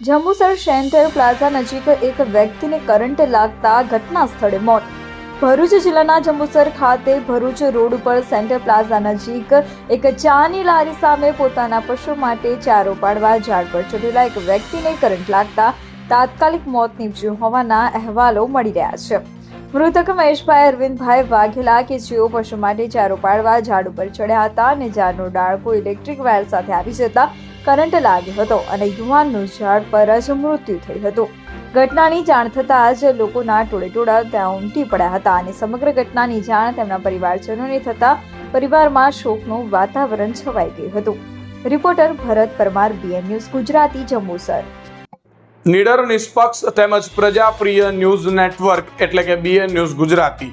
Jambusar centre plaza નજીક એક વ્યક્તિને કરંટ લાગતા ઘટના સ્થળે મોત. ભરૂચ જિલ્લાના જંબુસર ખાતે ભરૂચ રોડ ઉપર સેન્ટર પ્લાઝા નજીક એક ચાની લારી સામે પોતાના પશુ માટે ચારો પાડવા ઝાડ પર ચઢેલા એક વ્યક્તિને કરંટ લાગતા તાત્કાલિક મોત નીપજ્યું હોવાના અહેવાલો મળી રહ્યા છે. મૃતક મહેશભાઈ અરવિંદભાઈ વાઘેલા કે જેઓ પશુ માટે ચારો પાડવા ઝાડ ઉપર ચડ્યા હતા અને ઝાડનો ડાળકો ઇલેક્ટ્રિક વાયર સાથે આવી જતા કરંટ લાગ્યો હતો અને યુવાનનું ઝાડ પર જ મૃત્યુ થયું હતું. ઘટનાની જાણ થતાં જ લોકોના ટોળે ટોળા ત્યાં ઉમટી પડ્યા હતા અને સમગ્ર ઘટનાની જાણ તેમના પરિવારજનોને થતાં પરિવારમાં શોકનું વાતાવરણ છવાઈ ગયું હતું. Reporter Bharat Parmar, BN news Gujarati Jambusar નિડર, નિષ્પક્ષ તેમજ પ્રજાપ્રિય ન્યૂઝ નેટવર્ક એટલે કે BN news Gujarati.